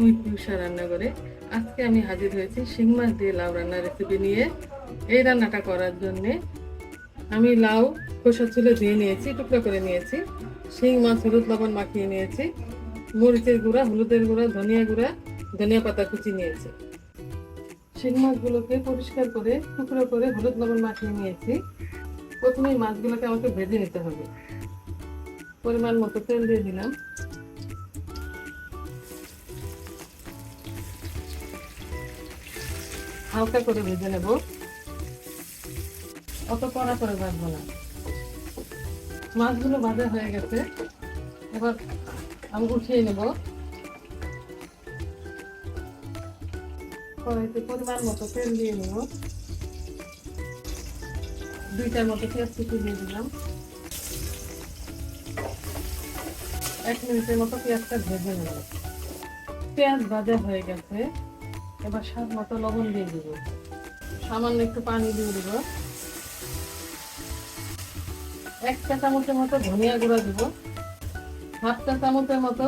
বর্ষা রান্নাঘরে। আজকে আমি হাজির হয়েছি শিং মাছ দিয়ে লাউ রান্নার রেসিপি নিয়ে। এই রান্নাটা করার জন্য আমি লাউ খোসা চুলে ধুয়ে নিয়েছি, টুকরো করে নিয়েছি। শিং মাছ, হলুদ লবণ মাখিয়ে নিয়েছি। মরিচের গুঁড়া, হলুদের গুঁড়া, ধনিয়া গুঁড়া, ধনিয়া পাতা কুচি নিয়েছি। শিং মাছগুলোকে পরিষ্কার করে, টুকরো করে হলুদ লবণ মাখিয়ে নিয়েছি। প্রথমে মাছগুলোকে আমাকে ভেজে নিতে হবে। পরিমাণ মতো তেল দিয়ে দিলাম। হালকা করে ভেজে নেব। অত কড়া করে ভাজবো না। মাছগুলো ভাজা হয়ে গেছে। এবার আমি উঠিয়ে নেব। কড়াইতে পরিমাণ মতো তেল দিয়ে নেব। দুইটার মতো পেঁয়াজ কুচি দিয়ে দিলাম। এক মিনিটের মতো পেঁয়াজটা ভেজে নেব। পেঁয়াজ ভাজা হয়ে গেছে। এবার স্বাদ মতো লবণ দিয়ে দিব। সামান্য একটু পানি দিয়ে দিব। এক চা চামচের মতো ধনিয়া গুঁড়া দিব। হাফ চা চামচের মতো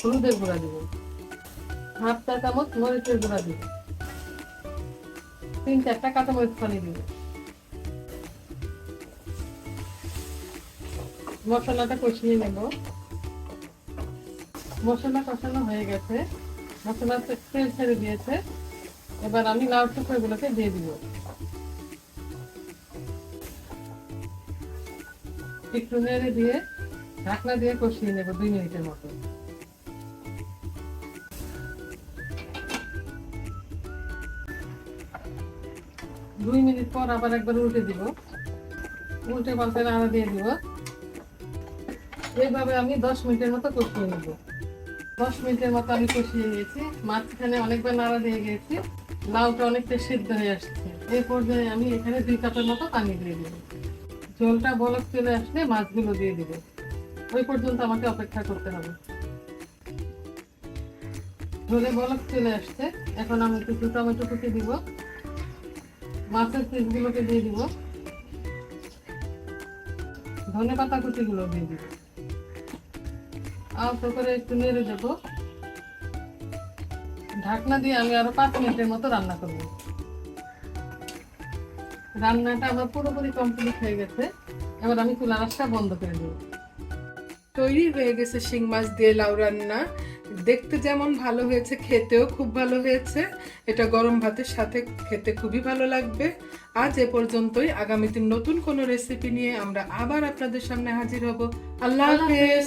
হলুদের গুঁড়া দিব। হাফ চা চামচ মরিচের গুঁড়া দিব। তিন চারটা কাঁচামরিচ পানি দিব। মশলাটা কষিয়ে নেব। মশলা কষানো হয়ে গেছে। এবার আমি লাউ টুকরোগুলোকে দিয়ে দিব। একটু নেড়ে দিয়ে ঢাকনা দিয়ে কষিয়ে নেব দুই মিনিটের মতো। দুই মিনিট পর আবার একবার উল্টে দিব। উল্টে পাল্টে নাড়া দিয়ে দিব। এইভাবে আমি দশ মিনিটের মতো কষিয়ে নেব। দশ মিনিটের মতো আমি কষিয়ে নিয়েছি। মাঝখানে অনেকবার নাড়া দিয়ে গিয়েছি লাউটা অনেকটা সিদ্ধ হয়ে আসছে। এই পর্যায়ে আমি এখানে দুই কাপের মতো পানি দিয়ে দেবো ঝোলটা বলক চলে আসলে মাছগুলো দিয়ে দিব। ওই পর্যন্ত আমাকে অপেক্ষা করতে হবে। ঝোলে বলক চলে আসছে। এখন আমি কিছু টমেটো কুচি দিব। মাছের পিসগুলোকে দিয়ে দিব। ধনে পাতা কুচিগুলো দিয়ে দিব। আলতো করে একটু নেড়ে দেবো। ঢাকনা দিয়ে আমি আরও পাঁচ মিনিটের মতো রান্না করব। রান্নাটা আমার পুরোপুরি কমপ্লিট হয়ে গেছে। এবার আমি চুলা রাসটা বন্ধ করে দেবো তৈরি হয়ে গেছে শিং মাছ দিয়ে লাউ রান্না। দেখতে যেমন ভালো হয়েছে, খেতেও খুব ভালো হয়েছে। এটা গরম ভাতের সাথে খেতে খুবই ভালো লাগবে। আজ এ পর্যন্তই। আগামী দিন নতুন কোনো রেসিপি নিয়ে আমরা আবার আপনাদের সামনে হাজির হব। আল্লাহ হাফেজ।